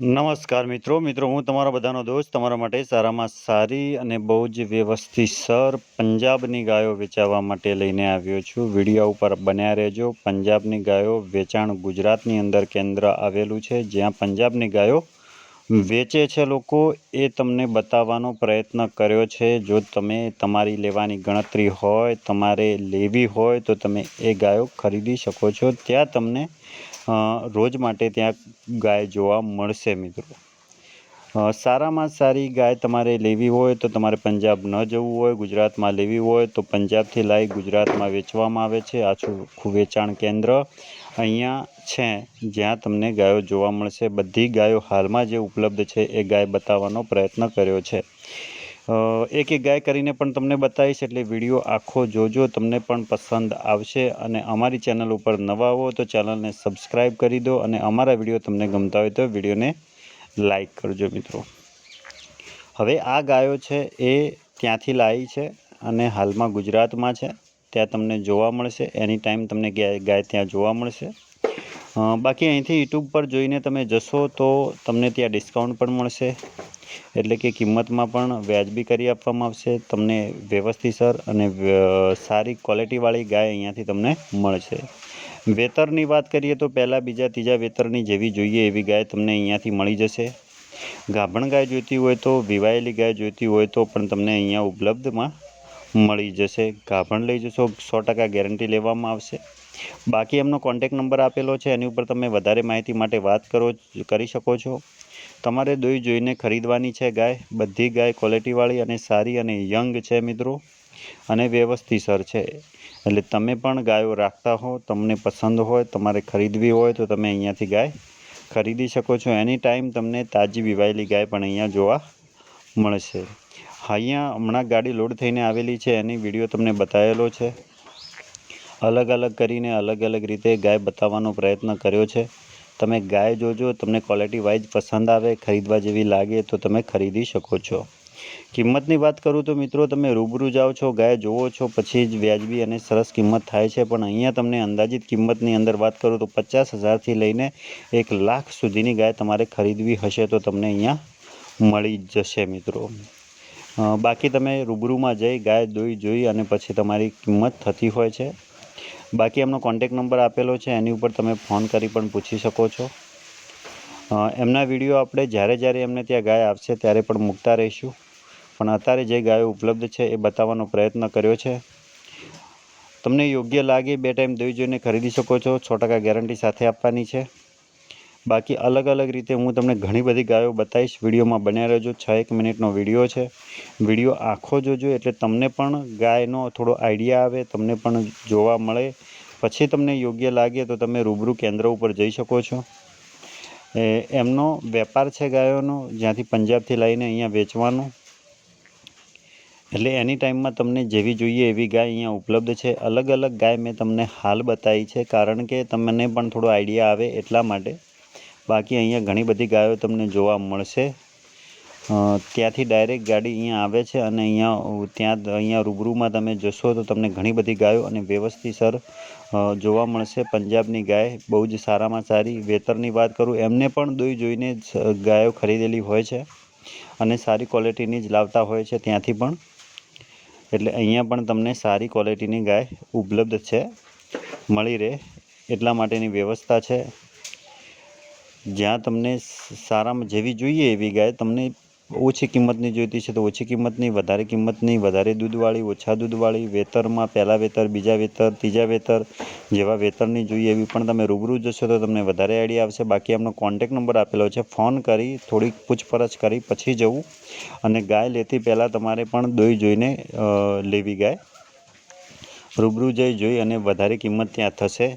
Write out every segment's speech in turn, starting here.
નમસ્કાર મિત્રો. મિત્રો, હું તમારા બધાનો દોસ્ત, તમારા માટે સારામાં સારી અને બહુ જ વ્યવસ્થિત, સર, પંજાબની ગાયો વેચાવા માટે લઈને આવ્યો છું. વીડિયો ઉપર બન્યા રહેજો. પંજાબની ગાયો વેચાણ ગુજરાતની અંદર કેન્દ્ર આવેલું છે. જ્યાં પંજાબની ગાયો વેચે છે લોકો, એ તમને બતાવવાનો પ્રયત્ન કર્યો છે. જો તમે તમારી લેવાની ગણતરી હોય, તમારે લેવી હોય, તો તમે એ ગાયો ખરીદી શકો છો. ત્યાં તમને રોજ માટે ત્યાં ગાય જોવા મળશે મિત્રો. સારામાં સારી ગાય તમારે લેવી હોય તો તમારે પંજાબ ન જવું હોય, ગુજરાતમાં લેવી હોય તો પંજાબથી લાવી ગુજરાતમાં વેચવામાં આવે છે. આછું વેચાણ કેન્દ્ર અહીંયા છે, જ્યાં તમને ગાયો જોવા મળશે. બધી ગાયો હાલમાં જે ઉપલબ્ધ છે એ ગાય બતાવવાનો પ્રયત્ન કર્યો છે. એક એક ગાય કરીને પણ તમને બતાવીશ, એટલે વીડિયો આખો જોજો, તમને પણ પસંદ આવશે. અને અમારી ચેનલ ઉપર નવા હો તો ચેનલને સબસ્ક્રાઈબ કરી દો અને અમારા વીડિયો તમને ગમતા હોય તો વિડીયોને લાઈક કરજો મિત્રો. હવે આ ગાયો છે એ ત્યાંથી લાવી છે અને હાલમાં ગુજરાતમાં છે. ત્યાં તમને જોવા મળશે. એની ટાઈમ તમને ગાય ત્યાં જોવા મળશે. બાકી અહીંથી યુટ્યુબ પર જોઈને તમે જશો તો તમને ત્યાં ડિસ્કાઉન્ટ પણ મળશે. એટલે કે કિંમતમાં પણ વ્યાજબી કરી આપવામાં આવશે. તમને વ્યવસ્થિતસર અને સારી ક્વોલિટીવાળી ગાય અહીંયાથી તમને મળશે. વેતરની વાત કરીએ તો પહેલાં બીજા ત્રીજા વેતરની જેવી જોઈએ એવી ગાય તમને અહીંયાથી મળી જશે. ગાભણ ગાય જોઈતી હોય તો, વિવાયેલી ગાય જોઈતી હોય તો પણ તમને અહીંયા ઉપલબ્ધમાં મળી જશે. ગાભણ લઈ જશો, સો ટકા ગેરંટી લેવામાં આવશે. બાકી એમનો કોન્ટેક નંબર આપેલો છે, એની ઉપર તમે વધારે માહિતી માટે વાત કરો, કરી શકો છો. તમારે દોઈ જોઈને ખરીદવાની છે ગાય. બધી ગાય ક્વોલિટીવાળી અને સારી અને યંગ છે મિત્રો. અને વ્યવસ્થિતસર છે. એટલે તમે પણ ગાયો રાખતા હો, તમને પસંદ હોય, તમારે ખરીદવી હોય તો તમે અહીંયાથી ગાય ખરીદી શકો છો. એની ટાઈમ તમને તાજી વિવાયેલી ગાય પણ અહીંયા જોવા મળશે. અહીંયા હમણાં ગાડી લોડ થઈને આવેલી છે, એની વીડિયો તમને બતાવેલો છે. અલગ અલગ કરીને અલગ અલગ રીતે ગાય બતાવવાનો પ્રયત્ન કર્યો છે. તમે ગાય જોજો, તમને ક્વોલિટી વાઇઝ પસંદ આવે, ખરીદવા જેવી લાગે તો તમે ખરીદી શકો છો. કિંમતની વાત કરું તો મિત્રો તમે રૂબરૂ જાઓ છો, ગાય જોવો છો, પછી જ વ્યાજબી અને સરસ કિંમત થાય છે. પણ અહીંયા તમને અંદાજિત કિંમતની અંદર વાત કરું તો પચાસ હજારથી લઈને એક લાખ સુધીની ગાય તમારે ખરીદવી હશે તો તમને અહીંયા મળી જશે મિત્રો. બાકી તમે રૂબરૂમાં જઈ ગાય દોઈ જોઈ અને પછી તમારી કિંમત થતી હોય છે. બાકી એમનો કોન્ટેક નંબર આપેલો છે, એની ઉપર તમે ફોન કરી પણ પૂછી શકો છો. એમના વીડિયો આપણે જ્યારે જ્યારે એમને ત્યાં ગાય આવશે ત્યારે પણ મૂકતા રહીશું. પણ અત્યારે જે ગાયો ઉપલબ્ધ છે એ બતાવવાનો પ્રયત્ન કર્યો છે. તમને યોગ્ય લાગે બે ટાઈમ દોઈ જોઈને ખરીદી શકો છો છ ટકા ગેરંટી સાથે આપવાની છે. બાકી અલગ અલગ રીતે હું તમને ઘણી બધી ગાયો બતાવીશ. વિડીયોમાં બન્યા રહેજો, છ એક મિનિટનો વીડિયો છે. વીડિયો આખો જોજો એટલે તમને પણ ગાયનો થોડો આઈડિયા આવે, તમને પણ જોવા મળે. પછી તમને યોગ્ય લાગે તો તમે રૂબરૂ કેન્દ્ર ઉપર જઈ શકો છો. એમનો વેપાર છે ગાયોનો, જ્યાંથી પંજાબથી લઈને અહીંયા વેચવાનો. એટલે એની ટાઈમમાં તમને જેવી જોઈએ એવી ગાય અહીંયા ઉપલબ્ધ છે. અલગ અલગ ગાય મેં તમને હાલ બતાવી છે, કારણ કે તમને પણ થોડો આઈડિયા આવે એટલા માટે. બાકી અહીંયા ઘણી બધી ગાયો તમને જોવા મળશે. ત્યાંથી ડાયરેક્ટ ગાડી અહીંયા આવે છે અને અહીંયા ત્યાં અહીંયા રૂબરૂમાં તમે જશો તો તમને ઘણી બધી ગાયો અને વ્યવસ્થિતસર જોવા મળશે. પંજાબની ગાય બહુ જ સારામાં સારી. વેતરની વાત કરું, એમને પણ દોઈ જોઈને ગાયો ખરીદેલી હોય છે અને સારી ક્વોલિટીની જ લાવતા હોય છે ત્યાંથી પણ. એટલે અહીંયા પણ તમને સારી ક્વોલિટીની ગાય ઉપલબ્ધ છે. મળી રહે એટલા માટેની વ્યવસ્થા છે. જ્યાં તમને સારામાં જેવી જોઈએ એવી ગાય તમને ઓછી કિંમતની જોઈતી છે તો ઓછી કિંમતની, વધારે કિંમતની, વધારે દૂધવાળી, ઓછા દૂધવાળી, વેતરમાં પહેલાં વેતર, બીજા વેતર, ત્રીજા વેતર, જેવા વેતરની જોઈએ એવી પણ તમે રૂબરૂ જશો તો તમને વધારે આઈડિયા આવશે. બાકી એમનો કોન્ટેક નંબર આપેલો છે. ફોન કરી, થોડીક પૂછપરછ કરી, પછી જવું. અને ગાય લેતી પહેલાં તમારે પણ દોઈ જોઈને લેવી ગાય. રૂબરૂ જઈ જોઈ અને વધારે કિંમત ત્યાં થશે.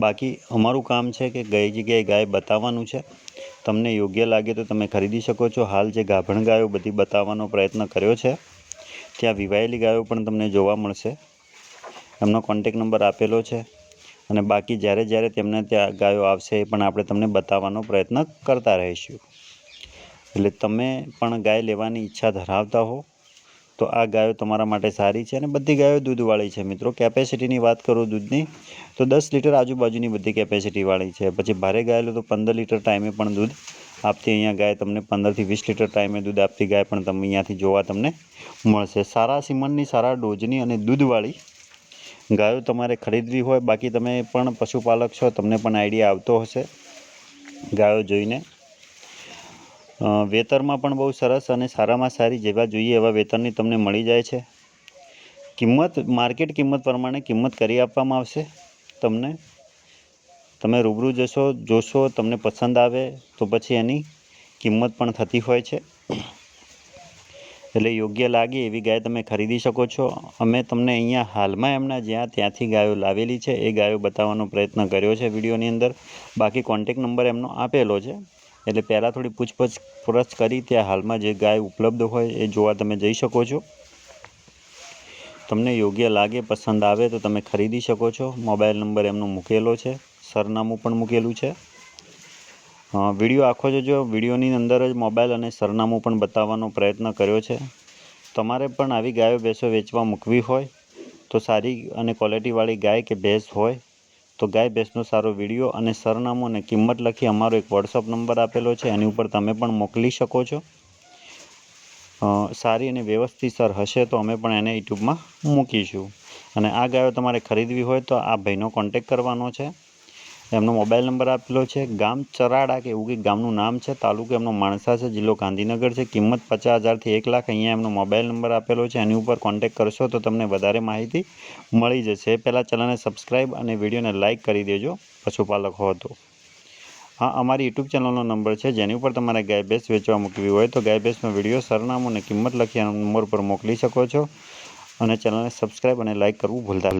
બાકી અમારું કામ છે કે કઈ જગ્યાએ ગાય બતાવવાનું છે. તમને યોગ્ય લાગે તો તમે ખરીદી શકો છો. હાલ જે ગાભણ ગાયો બધી બતાવવાનો પ્રયત્ન કર્યો છે. ત્યાં વિવાયેલી ગાયો પણ તમને જોવા મળશે. એમનો કોન્ટેક નંબર આપેલો છે અને બાકી જ્યારે જ્યારે તેમને ત્યાં ગાયો આવશે એ પણ આપણે તમને બતાવવાનો પ્રયત્ન કરતા રહીશું. એટલે તમે પણ ગાય લેવાની ઈચ્છા ધરાવતા હો. તો આ ગાયો તમારા માટે સારી છે અને બધી ગાયો દૂધવાળી છે મિત્રો. કેપેસિટીની વાત કરું દૂધની, તો દસ લીટર આજુબાજુની બધી કેપેસિટીવાળી છે. પછી ભારે ગાય લો તો પંદર લીટર ટાઈમે પણ દૂધ. આપતી અહીંયા ગાય તમને પંદરથી વીસ લીટર ટાઈમે દૂધ આપતી ગાય પણ તમે અહીંયાથી જોવા તમને મળશે. સારા સિમનની, સારા ડોઝની અને દૂધવાળી ગાયો તમારે ખરીદવી હોય, બાકી તમે પણ પશુપાલક છો, તમને પણ આઈડિયા આવતો હશે ગાયો જોઈને. વેતરમાં પણ બહુ સરસ અને સારામાં સારી જેવા જોઈએ એવા વેતરની તમને મળી જાય છે. કિંમત, માર્કેટ કિંમત પ્રમાણે કિંમત કરી આપવામાં આવશે તમને. તમે રૂબરૂ જશો, જોશો, તમને પસંદ આવે તો પછી એની કિંમત પણ થતી હોય છે. એટલે યોગ્ય લાગે એવી ગાય તમે ખરીદી શકો છો. અમે તમને અહીંયા હાલમાં એમના જ્યાં ત્યાંથી ગાયો લાવેલી છે એ ગાયો બતાવવાનો પ્રયત્ન કર્યો છે વિડીયોની અંદર. બાકી કોન્ટેક નંબર એમનો આપેલો છે. એટલે પહેલાં થોડી પૂછપરછ પૂરછ કરી ત્યાં હાલમાં જે ગાય ઉપલબ્ધ હોય એ જોવા તમે જઈ શકો છો. તમને યોગ્ય લાગે, પસંદ આવે તો તમે ખરીદી શકો છો. મોબાઈલ નંબર એમનો મૂકેલો છે. સરનામું પણ મૂકેલું છે. વીડિયો આખો જોજો. વિડીયોની અંદર જ મોબાઈલ અને સરનામું પણ બતાવવાનો પ્રયત્ન કર્યો છે. તમારે પણ આવી ગાયો ભેંસો વેચવા મૂકવી હોય તો સારી અને ક્વોલિટીવાળી ગાય કે ભેંસ હોય તો ગાય ભેંસનો સારો વીડિયો અને સરનામું અને કિંમત લખી અમારો એક વોટ્સઅપ નંબર આપેલો છે. એની ઉપર તમે પણ મોકલી શકો છો. સારી અને વ્યવસ્થિત સર હશે તો અમે પણ એને યુટ્યુબમાં મૂકીશું. અને આ ગાયો તમારે ખરીદવી હોય તો આ ભાઈનો કોન્ટેક કરવાનો છે. એમનો મોબાઈલ નંબર આપેલો છે. ગામ ચરાડા કે એવું કંઈક ગામનું નામ છે. તાલુકો એમનો માણસા છે. જિલ્લો ગાંધીનગર છે. કિંમત પચાસ હજારથી એક લાખ અહીંયા એમનો મોબાઈલ નંબર આપેલો છે. એની ઉપર કોન્ટેક કરશો તો તમને વધારે માહિતી મળી જશે. પહેલાં ચેનલને સબસ્ક્રાઈબ અને વિડીયોને લાઇક કરી દેજો. પશુપાલક હો તો. હા, અમારી યુટ્યુબ ચેનલનો નંબર છે. જેની ઉપર તમારે ગાય ભેંસ વેચવા મૂકવી હોય તો ગાય ભેંસનો વીડિયો, સરનામું અને કિંમત લખી નંબર પર મોકલી શકો છો. અને ચેનલને સબસ્ક્રાઈબ અને લાઇક કરવું ભૂલતા.